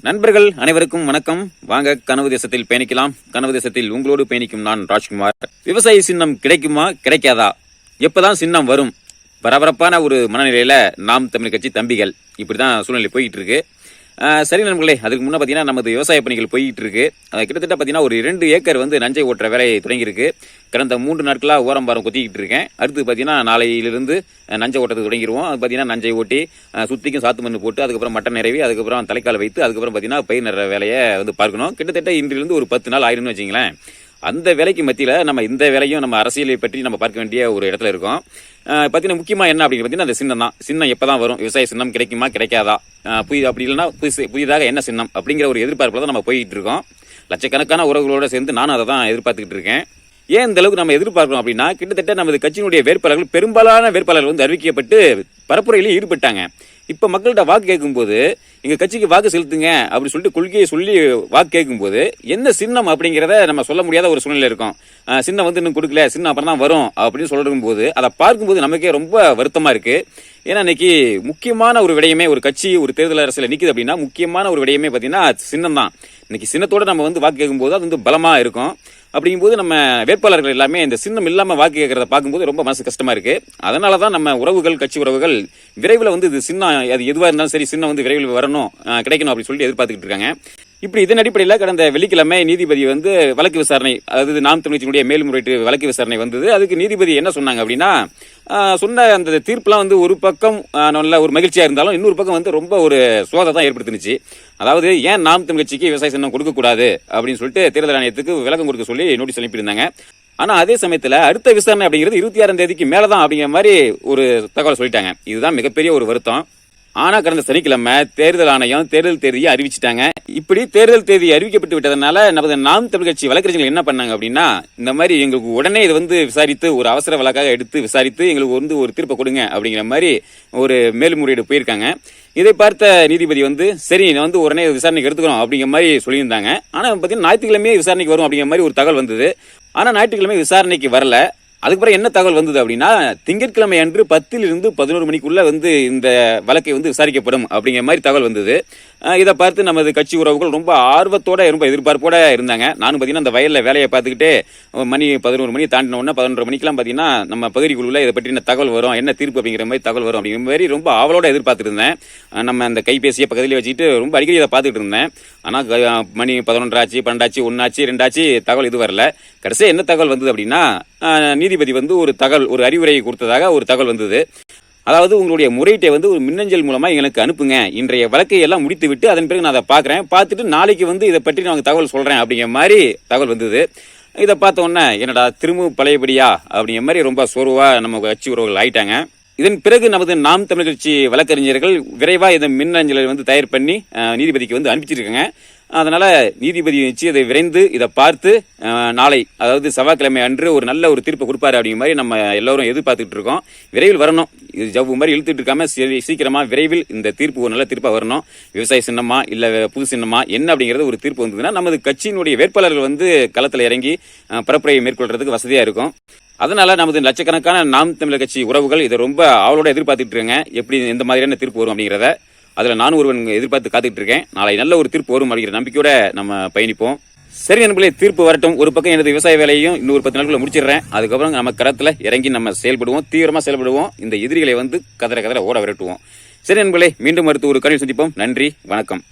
நண்பர்கள் அனைவருக்கும் வணக்கம். வாங்க கனவு தேசத்தில் பயணிக்கலாம். கனவு தேசத்தில் உங்களோடு பயணிக்கும் நான் ராஜ்குமார். விவசாய சின்னம் கிடைக்குமா கிடைக்காதா? எப்பதான் சின்னம் வரும்? பரபரப்பான ஒரு மனநிலையில நாம் தமிழ் கட்சி தம்பிகள். இப்படிதான் சூழ்நிலை போயிட்டு இருக்கு. சரி நண்பர்களே அதுக்கு முன்னே பார்த்தீங்கன்னா நமது விவசாய பணிகள் போயிட்டு இருக்கு கிட்டத்தட்ட பார்த்தீங்கன்னா ஒரு இரண்டு ஏக்கர் வந்து நஞ்சை ஓட்டுற வேலை தொடங்கியிருக்கு. கடந்த மூன்று நாட்களாக ஓரம் பாரம் கொத்திக்கிட்டு இருக்கேன். அடுத்து பார்த்தீங்கன்னா நாளையிலிருந்து நஞ்சை ஓட்டத்துக்கு தொடங்கிடுவோம் அது பார்த்தீங்கன்னா நஞ்சை ஓட்டி அஹ், சுத்திக்கும் சாத்து மண்ணு போட்டு அதுக்கப்புறம் மட்டன் நிறைவி அதுக்கப்புறம் தலைக்கால் வைத்து அதுக்கப்புறம் பார்த்தீங்கன்னா பயிர் நிற வேலையை வந்து பார்க்கணும். கிட்டத்தட்ட இன்றிலிருந்து ஒரு பத்து நாள் ஆயிரும்னு வச்சிங்களேன். அந்த வேலைக்கு மத்தியில் நம்ம இந்த வேலையும் நம்ம அரசியலை பற்றி நம்ம பார்க்க வேண்டிய ஒரு இடத்துல இருக்கோம். பார்த்தீங்கன்னா முக்கியமாக என்ன அப்படின்னு பார்த்தீங்கன்னா அந்த சின்னம் தான். சின்னம் எப்போ தான் வரும்? விவசாய சின்னம் கிடைக்குமா? கிடைக்காதா? அஹ், புதிய அப்படி இல்லைன்னா புதுசு புதிதாக என்ன சின்னம்? அப்படிங்கிற ஒரு எதிர்பார்ப்பில் தான் நம்ம போயிட்டு இருக்கோம். லட்சக்கணக்கான உறவுகளோட சேர்ந்து நானும் அதை தான் எதிர்பார்த்துக்கிட்டு இருக்கேன். ஏன் இந்த அளவுக்கு நம்ம எதிர்பார்க்கிறோம் அப்படின்னா கிட்டத்தட்ட நமது கட்சியினுடைய வேட்பாளர்கள் பெரும்பாலான வேட்பாளர்கள் வந்து அறிவிக்கப்பட்டு பரப்புரையிலேயே ஈடுபட்டாங்க. இப்ப மக்கள்கிட்ட வாக்கு கேட்கும்போது எங்க கட்சிக்கு வாக்கு செலுத்துங்க அப்படின்னு சொல்லிட்டு கொள்கையை சொல்லி வாக்கு கேட்கும்போது என்ன சின்னம் அப்படிங்கிறத நம்ம சொல்ல முடியாத ஒரு சூழ்நிலை இருக்கும். சின்னம் வந்து இன்னும் கொடுக்கல சின்னம் அப்புறம் தான் வரும் அப்படின்னு சொல்லும் போது அதை பார்க்கும்போது நமக்கே ரொம்ப வருத்தமா இருக்கு. ஏன்னா இன்னைக்கு முக்கியமான ஒரு விடயமே ஒரு கட்சி ஒரு தேர்தல் அரசில் நிற்குது அப்படின்னா முக்கியமான ஒரு விடயமே பார்த்தீங்கன்னா சின்னம் தான். இன்னைக்கு சின்னத்தோட நம்ம வந்து வாக்கு கேட்கும்போது அது வந்து பலமாக இருக்கும். அப்படிங்கும்போது நம்ம வேட்பாளர்கள் எல்லாமே இந்த சின்னம் இல்லாமல் வாக்கு கேட்கறத பார்க்கும்போது ரொம்ப மனசு கஷ்டமா இருக்கு. அதனால தான் நம்ம உறவுகள் கட்சி உறவுகள் விரைவில் வந்து இது சின்னம் அது எதுவா இருந்தாலும் சரி சின்னம் வந்து விரைவில் வரணும் கிடைக்கணும் அப்படின்னு சொல்லி எதிர்பார்த்துக்கிட்டு இருக்காங்க. இப்படி இதன் அடிப்படையில் கடந்த வெள்ளிக்கிழமை நீதிபதி வந்து வழக்கு விசாரணை அதாவது நாம் தமிழ்ச்சியினுடைய மேல்முறையீட்டு வழக்கு விசாரணை வந்தது. அதுக்கு நீதிபதி என்ன சொன்னாங்க அப்படின்னா சொன்ன அந்த தீர்ப்புலாம் வந்து ஒரு பக்கம் நல்ல ஒரு மகிழ்ச்சியாக இருந்தாலும் இன்னொரு பக்கம் வந்து ரொம்ப ஒரு சோதை தான் ஏற்படுத்துனுச்சு. அதாவது ஏன் நாம் தமிழ்ச்சிக்கு விவசாய சின்னம் கொடுக்கக்கூடாது அப்படின்னு சொல்லிட்டு தேர்தல் ஆணையத்துக்கு விளக்கம் கொடுக்க சொல்லி நோட்டீஸ் அனுப்பியிருந்தாங்க. ஆனால் அதே சமயத்தில் அடுத்த விசாரணை அப்படிங்கிறது இருபத்தி ஆறாம் தேதிக்கு மேலே தான் அப்படிங்கிற மாதிரி ஒரு தகவல் சொல்லிட்டாங்க. இதுதான் மிகப்பெரிய ஒரு வருத்தம். ஆனால் கடந்த சனிக்கிழமை தேர்தல் ஆணையம் தேர்தல் தேதியை அறிவிச்சிட்டாங்க. இப்படி தேர்தல் தேதி அறிவிக்கப்பட்டு விட்டதனால நமது நாம் தமிழ் கட்சி வழக்கறிஞர்கள் என்ன பண்ணாங்க அப்படின்னா இந்த மாதிரி எங்களுக்கு உடனே இதை வந்து விசாரித்து ஒரு அவசர வழக்காக எடுத்து விசாரித்து எங்களுக்கு வந்து ஒரு தீர்ப்பை கொடுங்க அப்படிங்கிற மாதிரி ஒரு மேல்முறையீடு போயிருக்காங்க. இதை பார்த்த நீதிபதி வந்து சரி நான் வந்து உடனே விசாரணைக்கு எடுத்துக்கிறோம் அப்படிங்கிற மாதிரி சொல்லியிருந்தாங்க. ஆனால் பார்த்தீங்கன்னா ஞாயிற்றுக்கிழமையே விசாரணைக்கு வரும் அப்படிங்கிற மாதிரி ஒரு தகவல் வந்தது. ஆனால் ஞாயிற்றுக்கிழமை விசாரணைக்கு வரல. அதுக்கப்புறம் என்ன தகவல் வந்தது அப்படின்னா திங்கட்கிழமை அன்று பத்தில் இருந்து பதினோரு மணிக்குள்ள வந்து இந்த வழக்கை வந்து விசாரிக்கப்படும் அப்படிங்கிற மாதிரி தகவல் வந்தது. இதை பார்த்து நமது கட்சி உறவுகள் ரொம்ப ஆர்வத்தோட ரொம்ப எதிர்பார்ப்போட இருந்தாங்க. நானும் பார்த்தீங்கன்னா அந்த வயலில் வேலையை பார்த்துக்கிட்டு மணி பதினோரு மணி தாண்டின உடனே மணிக்கெலாம் மணிக்கெல்லாம் பார்த்தீங்கன்னா நம்ம பகுதிக்குள்ள இதை பற்றின தகவல் வரும் என்ன தீர்ப்பு அப்படிங்கிற மாதிரி தகவல் வரும் அப்படிங்கிற மாதிரி ரொம்ப ஆவலோட எதிர்பார்த்துருந்தேன் நம்ம அந்த கைபேசியை பக்கத்துலேயே வச்சுட்டு ரொம்ப அடிக்கடி இதை பார்த்துட்டு இருந்தேன். ஆனால் மணி பதினொன்றாச்சு பன்னெண்டாச்சு ஒன்றாச்சு ரெண்டாச்சு தகவல் இது வரல. கடைசியாக என்ன தகவல் வந்தது அப்படின்னா நீதிபதி வந்து ஒரு தகவல் ஒரு அறிவுரையை கொடுத்ததாக ஒரு தகவல் வந்தது. அதாவது உங்களுடைய முறையீட்டை வந்து ஒரு மின்னஞ்சல் மூலமாக எனக்கு அனுப்புங்க. இன்றைய வழக்கை எல்லாம் முடித்து விட்டு அதன் பிறகு நான் அதை பார்க்குறேன். பார்த்துட்டு நாளைக்கு வந்து இதை பற்றி நான் தகவல் சொல்கிறேன் அப்படிங்கிற மாதிரி தகவல் வந்தது. இதை பார்த்த உடனே என்னடா திரும்ப பழையபடியா? அப்படிங்கிற மாதிரி ரொம்ப சோர்வாக நம்ம கட்சி உறவுகள் ஆயிட்டாங்க. இதன் பிறகு நமது நாம் தமிழ் கட்சி வழக்கறிஞர்கள் விரைவாக இதை மின்னஞ்சலை வந்து தயார் பண்ணி நீதிபதிக்கு வந்து அனுப்பிச்சிருக்காங்க. அதனால் நீதிபதி வச்சு அதை விரைந்து இதை பார்த்து நாளை அதாவது செவ்வாய்க்கிழமை அன்று ஒரு நல்ல ஒரு தீர்ப்பை கொடுப்பாரு அப்படிங்கிற மாதிரி நம்ம எல்லாரும் எதிர்பார்த்துட்டு இருக்கோம். விரைவில் வரணும். இது ஜவ்வு மாதிரி இழுத்துட்டு இருக்காம சரி- சீக்கிரமாக விரைவில் இந்த தீர்ப்பு ஒரு நல்ல தீர்ப்பாக வரணும். விவசாய சின்னமா இல்லை புது சின்னமா என்ன அப்படிங்கிறது ஒரு தீர்ப்பு வந்ததுன்னா நமது கட்சியினுடைய வேட்பாளர்கள் வந்து களத்தில் இறங்கி பரப்புரையை மேற்கொள்றதுக்கு வசதியாக இருக்கும். அதனால நமது லட்சக்கணக்கான நாம் தமிழர் கட்சி உறவுகள் இதை ரொம்ப அவளோட எதிர்பார்த்துட்டு இருக்காங்க. எப்படி எந்த மாதிரியான தீர்ப்பு வரும் அப்படிங்கிறத அதில் நானும் ஒருவன் எதிர்பார்த்து காத்துக்கிட்டு இருக்கேன். நாளை நல்ல ஒரு தீர்ப்பு வரும் அப்படிங்கிற நம்பிக்கையோட நம்ம பயணிப்போம். சரி நண்பர்களே தீர்ப்பு வரட்டும். ஒரு பக்கம் எனது விவசாய வேலையும் இன்னொரு பத்து நாளுக்குள்ள முடிச்சிடுறேன். அதுக்கப்புறம் நம்ம கரத்தில் இறங்கி நம்ம செயல்படுவோம். தீவிரமாக செயல்படுவோம். இந்த எதிரிகளை வந்து கதற கதற ஓட விரட்டுவோம். சரி நண்பர்களே மீண்டும் அடுத்து ஒரு கல்வி சந்திப்போம். நன்றி வணக்கம்.